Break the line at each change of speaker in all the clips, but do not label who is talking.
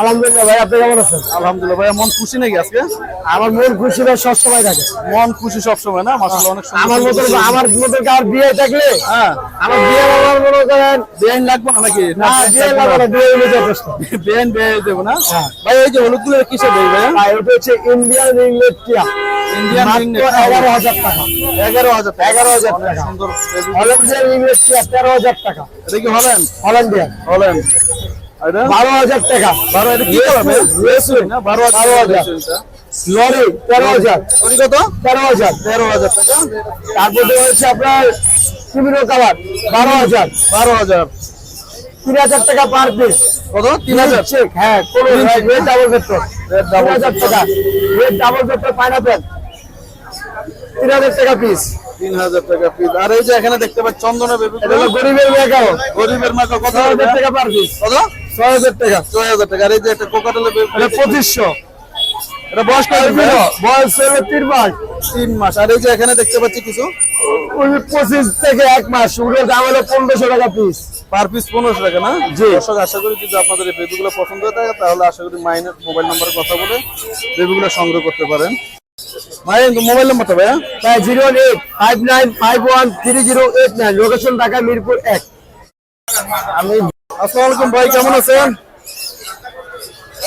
আলহামদুলিল্লাহ ভাই আপনি কেমন আছেন?
আলহামদুলিল্লাহ ভাইয়া মন খুশি নাকি আজকে?
আমার মন খুশি ভাই সবসময় থাকে।
মন খুশি সবসময় না? মাসাল্লাহ অনেক
আমার মতো আমার মতো কার বিয়ে থাকলে?
হ্যাঁ।
আমার বিয়ে আমার মনে করেন
বেআইন লাগবে না নাকি?
না বিয়ে লাগে না বিয়ে হলে যথেষ্ট।
বেআইন বেআইন দেবো না?
হ্যাঁ।
ভাই এই যে হলুদগুলো কিসে দেই ভাইয়া
ভাই ওটা হচ্ছে ইন্ডিয়ান রিংলেট টিয়া
ইন্ডিয়ান রিংনেট
এগারো হাজার টাকা।
এগারো হাজার
এগারো হাজার টাকা।
সুন্দর।
হল্যান্ডিয়ান রিংলেট টিয়া তেরো হাজার টাকা।
এটা কি হলেন? হলেন। এটা
বারো হাজার টাকা।
বারো এটা কি কালার ভাইয়া রেসুই না বারো হাজার
বারো হাজার।
রেসুইটা।
লরি তেরো হাজার।
কত?
তেরো হাজার।
তেরো হাজার টাকা।
তারপরে হচ্ছে আপনার কিমিনো কালার বারো হাজার।
বারো হাজার।
তিন হাজার টাকা পার পিস
কত? তিন হাজার?
হ্যাঁ
তিন।
রেড ডাবল হাজার টাকা। রেড ডাবল পেট্রোল পাইনাপেল তিন হাজার টাকা পিস
তিন হাজার টাকা পিস আর এই যে এখানে দেখতে পাচ্ছি চন্দনের বেবি
গরিবের মেয়েকাও
গরিবের মাকে কত
হাজার
টাকা
পার পিস
কত?
ছয় হাজার টাকা
ছয় হাজার টাকা। আর এই যে একটা
এটা পঁচিশশো।
এটা বয়স কত
বয়স হলো তিন মাস।
তিন মাস। আর এই যে এখানে দেখতে পাচ্ছি কিছু?
পঁচিশ থেকে এক মাস। ওগুলোর দাম হলো পনেরোশো টাকা পিস
পার পিস পনেরোশো টাকা না?
জি।
দর্শক আশা করি যদি আপনাদের এই বেবিগুলো পছন্দ হয়ে থাকে তাহলে আশা করি মাইনের মোবাইল নাম্বারে কথা বলে বেবিগুলো সংগ্রহ করতে পারেন। মায়ের মোবাইল নাম্বারটা ভাইয়া?
Zero eight five nine five one three zero eight nine. Location Dhaka Mirpur এক।
আমি আসসালামু আলাইকুম ভাই কেমন আছেন?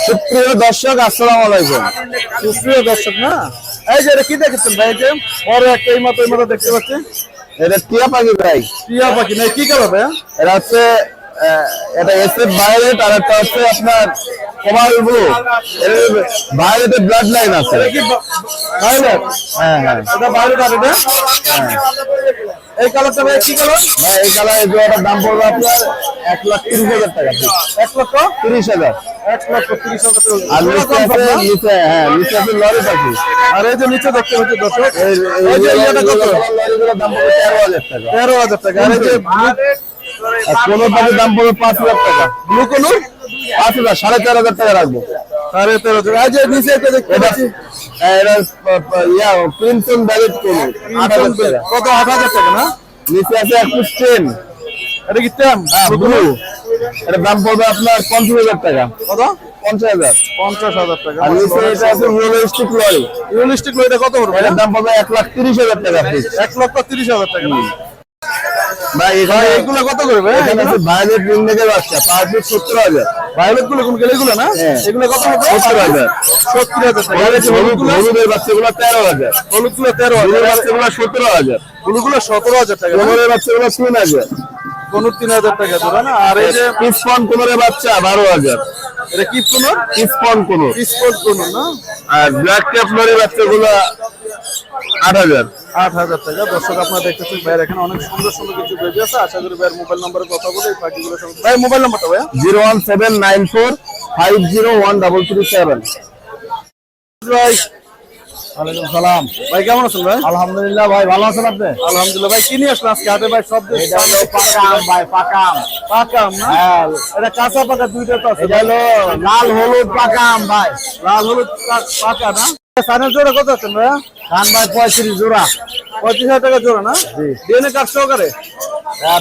সুপ্রিয় দর্শক আসসালামু আলাইকুম।
সুপ্রিয় দর্শক না? এই যে কি দেখেছেন ভাই যে? বড় একটা এই মতো এই মতো দেখতে পাচ্ছি।
এটা টিয়া পাখি ভাই।
টিয়া পাখি না কি কালার ভাইয়া
এটা হচ্ছে এটা এসএফ ভায়োলেট আর একটা হচ্ছে আপনার কমাল ব্লু। এর ভায়োলেটের ব্লাড লাইন আছে।
কি
হ্যাঁ হ্যাঁ।
এটা ভাইলেট আর এটা? এই কালারটা ভাই কি কালার?
ভাই এই কালার এই জোড়াটার দাম পড়বে আপনার এক লাখ তিরিশ হাজার টাকা।
এক লক্ষ?
তিরিশ হাজার।
এক লক্ষ তিরিশ হাজার
আর নিচে আছে নিচে হ্যাঁ নিচে আছে লরি পাখি।
আর এই যে নিচে দেখতে পাচ্ছি দর্শক
এই
এই যে ইয়েটা কত
লরিগুলোর দাম পড়বে তেরো হাজার টাকা।
তেরো হাজার টাকা। আর এই যে
কোনো পাখির দাম পড়বে পাঁচ হাজার টাকা।
ব্লু কোনো
পাঁচ হাজার সাড়ে চার হাজার টাকা রাখব।
সাড়ে তেরো হাজার এই যে নিচে একটা দেখতে পাচ্ছি
ক্রিমসন ব্যালেট কোনো? আট হাজার টাকা।
কত? আট হাজার টাকা না?
নিচে আছে এক পিস
এটা কি ট্যাম
ব্লু এটা দাম পড়বে আপনার পঞ্চাশ হাজার টাকা।
কত?
পঞ্চাশ হাজার।
পঞ্চাশ হাজার টাকা।
আর নিচে এটা আছে রিয়েলিস্টিক লরি
রিয়েলিস্টিক এটা কত পড়বে?
এটার দাম পড়বে এক লাখ তিরিশ হাজার টাকা
এক লক্ষ তিরিশ হাজার টাকা?
ভাই
এইগুলো কত করবে
এখানে আছে ভায়োলেট রিং থেকে বাচ্চা পার পিস সত্তর হাজার।
ভায়োলেটগুলো কোন গেলে এগুলো না?
হ্যাঁ।
এগুলো কত হবে?
সত্তর হাজার।
সত্তর হাজার
হলুদ হলুদের বাচ্চাগুলো তেরো হাজার।
হলুদগুলো তেরো
হলুদের
হাজার
বাচ্চাগুলো সতেরো হাজার।
হলুদগুলো সতেরো হাজার টাকা?
কোমরের বাচ্চাগুলো তিন হাজার।
কোনোর তিন হাজার টাকা না। আর এই যে
পিসপন বাচ্চা বারো হাজার।
এটা কি কোনোর
পিসপন কোনো
স্পোর্ট কোনোর না?
আর ব্ল্যাক ক্যাপ বাচ্চাগুলো আট হাজার।
আট হাজার টাকা। দর্শক আপনারা দেখতেছেন ভাইয়ের এখানে অনেক সুন্দর সুন্দর কিছু বেবি আছে। আশা করি ভাইয়ের মোবাইল নম্বরে কথা বলে এই সঙ্গে ভাই মোবাইল নাম্বারটা ভাইয়া?
Zero one seven nine four five zero one double three seven.
ভাই
ওয়ালাইকুম সালাম।
ভাই কেমন আছেন ভাই?
আলহামদুলিল্লাহ ভাই ভালো আছেন আপনি?
আলহামদুলিল্লাহ ভাই কি নিয়ে আসলেন আজকে? হাটে ভাই সব
এটা হলো পাকাম ভাই পাকাম
পাকা না?
হ্যাঁ।
এটা কাঁচা পাকা দুইটা তো আছে
এটা হলো লাল হলুদ পাকাম ভাই।
লাল হলুদ পাকা না? সানের জোড়া কত আছেন ভাইয়া?
ধান ভাই পঁয়ত্রিশ জোড়া।
পঁয়ত্রিশ হাজার টাকা জোড়া না? ডিএনএ কার্ড সহকারে?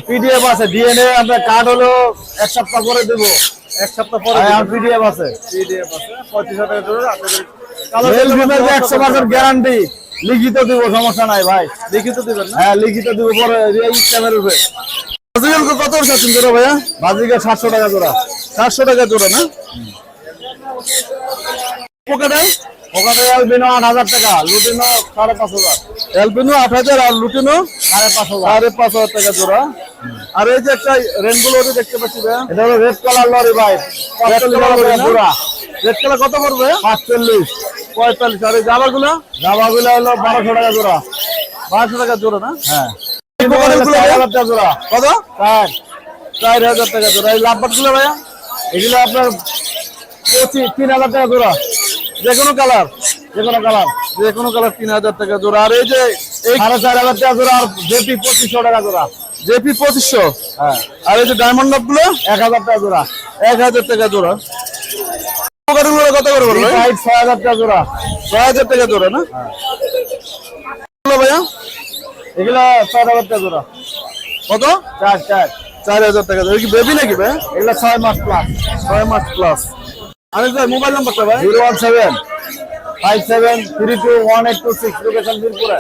পিডিএফ আছে। ডিএনএ আপনার কার্ড হলো এক সপ্তাহ পরে দেবো।
এক সপ্তাহ পরে
পিডিএফ আছে।
পিডিএফ আছে। পঁয়ত্রিশ হাজার টাকা জোড়া। জোড়া
ফিমেল একশো পার্সেন্ট গ্যারান্টি লিখিত দিব সমস্যা নাই ভাই।
লিখিত দিবেন না?
হ্যাঁ লিখিত দিব পরে উপরে।
বাজিগাল কত আছেন জোড়া ভাইয়া?
বাজিকে সাতশো টাকা জোড়া।
চারশো টাকা জোড়া না?
বিনো আট হাজার টাকা লুটিনো সাড়ে পাঁচ হাজার।
এলপিনো আট হাজার আর লুটিনো
সাড়ে পাঁচ হাজার।
সাড়ে পাঁচ হাজার টাকা জোড়া। আর এই যে একটা রেনবো লরি দেখতে পাচ্ছি ভাইয়া।
এটা হলো রেড কালার লরি ভাই। পাঁচচল্লিশ
কালার?
জোড়া
রেড কালার কত পড়বে?
পাঁচচল্লিশ।
পঁয়তাল্লিশ আর এই জামাগুলো?
হলো বারোশো টাকা জোড়া।
বারোশো টাকা জোড়া না?
হ্যাঁ।
ভাইয়া?
টাকা জোড়া।
কত?
চার।
চার হাজার টাকা জোড়া। এই লাভবাট ভাইয়া?
এগুলো আপনার পঁচিশ তিন হাজার টাকা জোড়া।
যে কোনো কালার
যে কোনো কালার।
যে কোনো কালার তিন হাজার টাকা জোড়া। আর এই যে এই
সাড়ে চার হাজার টাকা জোড়া আর জেপি পঁচিশশো টাকা জোড়া।
জেপি পঁচিশশো?
হ্যাঁ।
আর এই যে ডায়মন্ডগুলো
এক হাজার টাকা জোড়া।
এক হাজার টাকা জোড়া। কত করে পড়বে
ছয় হাজার টাকা জোড়া।
ছয় হাজার টাকা জোড়া না? ভাইয়া।
এগুলো ছয় হাজার টাকা জোড়া।
কত?
চার চার।
চার হাজার টাকা জোড়া। কি বেবি নাকি ভাই
এগুলো ছয় মাস প্লাস
ছয় মাস প্লাস আনিস ভাই মোবাইল নাম্বারটা ভাই।
Zero one seven five seven three two one eight two six location মিরপুরে।